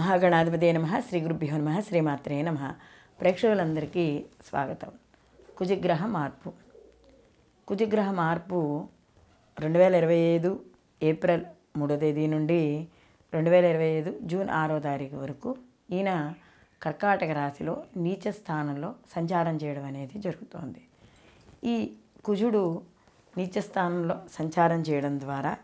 మహాగణాధిపతి నమ శ్రీ గురుభ్యో నమ శ్రీమాత్రే నమ. ప్రేక్షకులందరికీ స్వాగతం. కుజగ్రహ మార్పు. కుజగ్రహ మార్పు రెండు వేల ఇరవై ఐదు ఏప్రిల్ మూడో తేదీ నుండి రెండు వేల ఇరవై ఐదు జూన్ ఆరో తారీఖు వరకు ఈయన కర్కాటక రాశిలో నీచ స్థానంలో సంచారం చేయడం అనేది జరుగుతోంది. ఈ కుజుడు నీచ స్థానంలో సంచారం చేయడం ద్వారా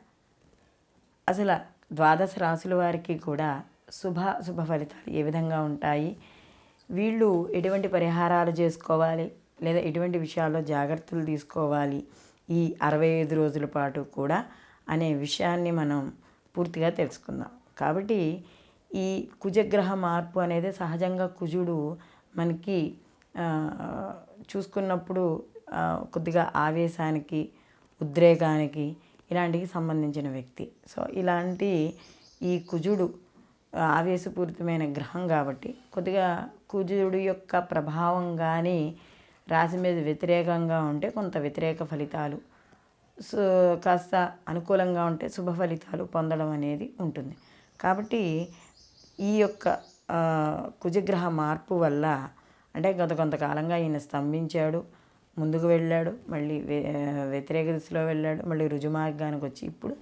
అసలు ద్వాదశ రాసుల వారికి కూడా శుభ శుభ ఫలితాలు ఏ విధంగా ఉంటాయి? వీళ్ళు ఎటువంటి పరిహారాలు చేసుకోవాలి? లేదా ఎటువంటి విషయాల్లో జాగ్రత్తలు తీసుకోవాలి? ఈ అరవై ఐదు రోజుల పాటు కూడా అనే విషయాన్ని మనం పూర్తిగా తెలుసుకుందాం. కాబట్టి ఈ కుజగ్రహ మార్పు అనేది సహజంగా కుజుడు మనకి చూసుకున్నప్పుడు కొద్దిగా ఆవేశానికి ఉద్రేకానికి ఇలాంటికి సంబంధించిన వ్యక్తి. సో ఇలాంటి ఈ కుజుడు ఆవేశపూరితమైన గ్రహం కాబట్టి కొద్దిగా కుజుడు యొక్క ప్రభావం కానీ రాశి మీద వ్యతిరేకంగా ఉంటే కొంత వ్యతిరేక ఫలితాలు సో కాస్త అనుకూలంగా ఉంటే శుభ ఫలితాలు పొందడం అనేది ఉంటుంది. కాబట్టి ఈ యొక్క కుజగ్రహ మార్పు వల్ల అంటే గత కొంతకాలంగా ఈయన స్తంభించాడు ముందుకు వెళ్ళాడు మళ్ళీ వ్యతిరేక దిశలో వెళ్ళాడు మళ్ళీ రుజుమార్గానికి వచ్చి ఇప్పుడు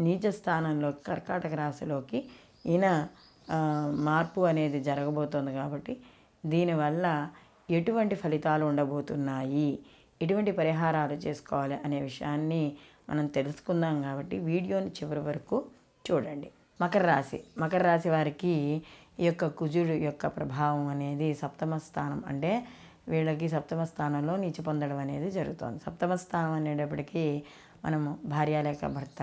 నీచ స్థానంలో కర్కాటక రాశిలోకి ఈయన మార్పు అనేది జరగబోతోంది కాబట్టి దీనివల్ల ఎటువంటి ఫలితాలు ఉండబోతున్నాయి? ఎటువంటి పరిహారాలు చేసుకోవాలి అనే విషయాన్ని మనం తెలుసుకుందాం కాబట్టి వీడియోని చివరి వరకు చూడండి. మకర రాశి. మకర రాశి వారికి ఈ యొక్క కుజుడు యొక్క ప్రభావం అనేది సప్తమ స్థానం అంటే వీళ్ళకి సప్తమ స్థానంలో నీచి పొందడం అనేది జరుగుతుంది. సప్తమ స్థానం అనేటప్పటికీ మనము భార్య లేక భర్త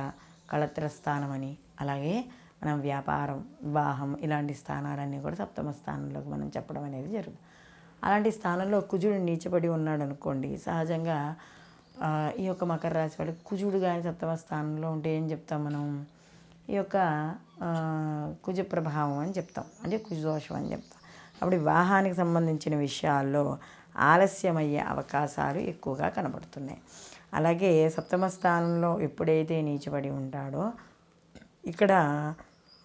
కళత్ర స్థానం అని అలాగే మనం వ్యాపారం వివాహం ఇలాంటి స్థానాలన్నీ కూడా సప్తమ స్థానంలోకి మనం చెప్పడం అనేది జరుగుతుంది. అలాంటి స్థానంలో కుజుడు నీచబడి ఉన్నాడు అనుకోండి సహజంగా ఈ యొక్క మకర రాశి వాళ్ళకి కుజుడు కానీ సప్తమ స్థానంలో ఉంటే ఏం చెప్తాం మనం? ఈ యొక్క కుజ ప్రభావం అని చెప్తాం. అంటే కుజదోషం అని చెప్తాం. అప్పుడు వివాహానికి సంబంధించిన విషయాల్లో ఆలస్యమయ్యే అవకాశాలు ఎక్కువగా కనబడుతున్నాయి. అలాగే సప్తమ స్థానంలో ఎప్పుడైతే నీచబడి ఉంటాడో ఇక్కడ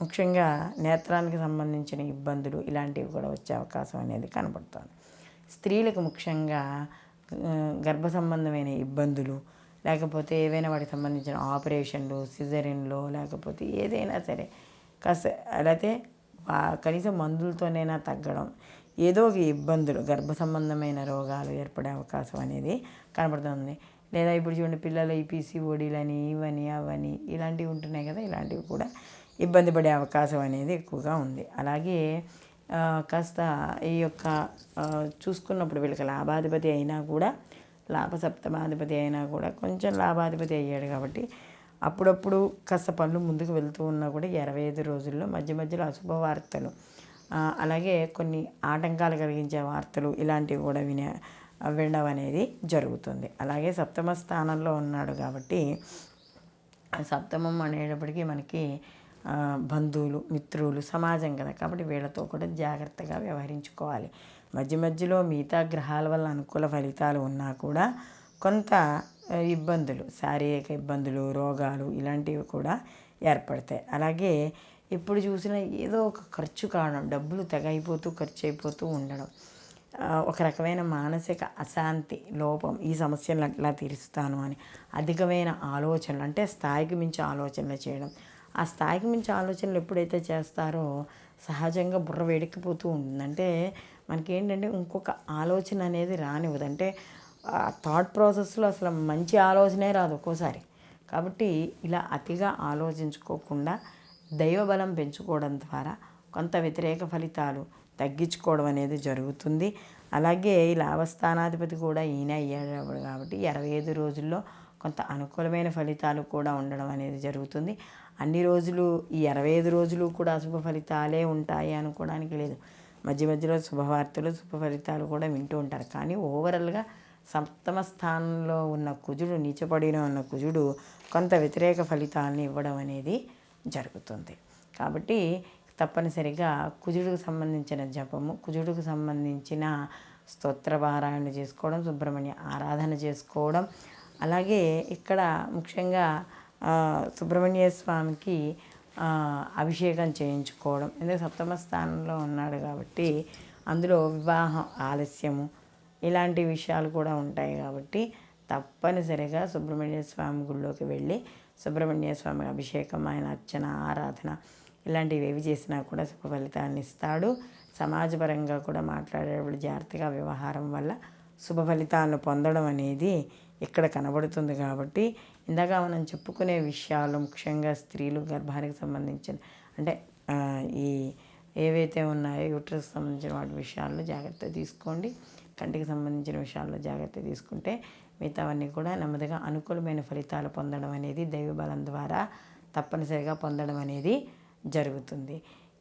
ముఖ్యంగా నేత్రానికి సంబంధించిన ఇబ్బందులు ఇలాంటివి కూడా వచ్చే అవకాశం అనేది కనబడుతుంది. స్త్రీలకు ముఖ్యంగా గర్భ సంబంధమైన ఇబ్బందులు లేకపోతే ఏవైనా వాటికి సంబంధించిన ఆపరేషన్లు సిజరిన్లు లేకపోతే ఏదైనా సరే కాస్త అలాగే కనీసం మందులతోనైనా తగ్గడం ఏదో ఒక ఇబ్బందులు గర్భ సంబంధమైన రోగాలు ఏర్పడే అవకాశం అనేది కనబడుతుంది. లేదా ఇప్పుడు చూడండి పిల్లలు ఈ పీసీఓడీలని ఇవని అవని ఇలాంటివి ఉంటున్నాయి కదా ఇలాంటివి కూడా ఇబ్బంది పడే అవకాశం అనేది ఎక్కువగా ఉంది. అలాగే కాస్త ఈ యొక్క చూసుకున్నప్పుడు వీళ్ళకి లాభాధిపతి అయినా కూడా లాభసప్తమాధిపతి అయినా కూడా కొంచెం లాభాధిపతి అయ్యాడు కాబట్టి అప్పుడప్పుడు కాస్త పనులు ముందుకు వెళ్తూ ఉన్నా కూడా ఇరవై ఐదు రోజుల్లో మధ్య మధ్యలో అశుభ వార్తలు అలాగే కొన్ని ఆటంకాలు కలిగించే వార్తలు ఇలాంటివి కూడా వినే వినడం అనేది జరుగుతుంది. అలాగే సప్తమ స్థానంలో ఉన్నాడు కాబట్టి సప్తమం అనేటప్పటికీ మనకి బంధువులు మిత్రులు సమాజం కదా. కాబట్టి వీళ్ళతో కూడా జాగ్రత్తగా వ్యవహరించుకోవాలి. మధ్య మధ్యలో మిగతా గ్రహాల వల్ల అనుకూల ఫలితాలు ఉన్నా కూడా కొంత ఇబ్బందులు శారీరక ఇబ్బందులు రోగాలు ఇలాంటివి కూడా ఏర్పడతాయి. అలాగే ఇప్పుడు చూసినా ఏదో ఒక ఖర్చు కావడం డబ్బులు తెగ అయిపోతూ ఖర్చు అయిపోతూ ఉండడం ఒక రకమైన మానసిక అశాంతి లోపం ఈ సమస్యలను ఎట్లా తీరుస్తాను అని అధికమైన ఆలోచనలు అంటే స్థాయికి మించి ఆలోచనలు చేయడం ఆ స్థాయికి మించి ఆలోచనలు ఎప్పుడైతే చేస్తారో సహజంగా బుర్ర వేడెక్కిపోతూ ఉంటుంది. అంటే మనకేంటంటే ఇంకొక ఆలోచన అనేది రానివ్వదు. అంటే ఆ థాట్ ప్రాసెస్లో అసలు మంచి ఆలోచనే రాదు ఒక్కోసారి. కాబట్టి ఇలా అతిగా ఆలోచించుకోకుండా దైవబలం పెంచుకోవడం ద్వారా కొంత వ్యతిరేక ఫలితాలు తగ్గించుకోవడం అనేది జరుగుతుంది. అలాగే ఈ లాభస్థానాధిపతి కూడా ఈయన అయ్యాడు కాబట్టి ఇరవై ఐదు రోజుల్లో కొంత అనుకూలమైన ఫలితాలు కూడా ఉండడం అనేది జరుగుతుంది. అన్ని రోజులు ఈ ఇరవై ఐదు రోజులు కూడా అశుభ ఫలితాలే ఉంటాయి అనుకోవడానికి లేదు. మధ్య మధ్యలో శుభవార్తలు శుభ ఫలితాలు కూడా వింటూ ఉంటారు. కానీ ఓవరాల్గా సప్తమ స్థానంలో ఉన్న కుజుడు నీచపడిన ఉన్న కుజుడు కొంత వ్యతిరేక ఫలితాలను ఇవ్వడం అనేది జరుగుతుంది. కాబట్టి తప్పనిసరిగా కుజుడికి సంబంధించిన జపము కుజుడికి సంబంధించిన స్తోత్ర పారాయణ చేసుకోవడం సుబ్రహ్మణ్య ఆరాధన చేసుకోవడం అలాగే ఇక్కడ ముఖ్యంగా సుబ్రహ్మణ్య స్వామికి అభిషేకం చేయించుకోవడం. ఎందుకంటే సప్తమ స్థానంలో ఉన్నాడు కాబట్టి అందులో వివాహం ఆలస్యము ఇలాంటి విషయాలు కూడా ఉంటాయి కాబట్టి తప్పనిసరిగా సుబ్రహ్మణ్య స్వామి గుళ్ళోకి వెళ్ళి సుబ్రహ్మణ్య స్వామి అభిషేకం ఆయన అర్చన ఆరాధన ఇలాంటివి ఏవి చేసినా కూడా శుభ ఫలితాన్ని ఇస్తాడు. సమాజపరంగా కూడా మాట్లాడేటప్పుడు జాగ్రత్తగా వ్యవహారం వల్ల శుభ ఫలితాలను పొందడం అనేది ఇక్కడ కనబడుతుంది కాబట్టి ఇందాక మనం చెప్పుకునే విషయాలు ముఖ్యంగా స్త్రీలు గర్భానికి సంబంధించిన అంటే ఈ ఏవైతే ఉన్నాయో యూట్రస్కి సంబంధించిన వాటి విషయాల్లో జాగ్రత్త తీసుకోండి. కంటికి సంబంధించిన విషయాల్లో జాగ్రత్త తీసుకుంటే మిగతావన్నీ కూడా నెమ్మదిగా అనుకూలమైన ఫలితాలు పొందడం అనేది దైవ బలం ద్వారా తప్పనిసరిగా పొందడం అనేది జరుగుతుంది.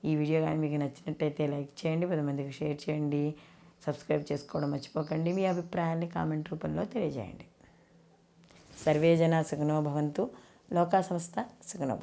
ఈ వీడియో కానీ మీకు నచ్చినట్టయితే లైక్ చేయండి పది మందికి షేర్ చేయండి సబ్స్క్రైబ్ చేసుకోవడం మర్చిపోకండి. మీ అభిప్రాయాన్ని కామెంట్ రూపంలో తెలియజేయండి. सर्वे जन सुखनो भवन्तु लोकाः समस्ताः सुखिनो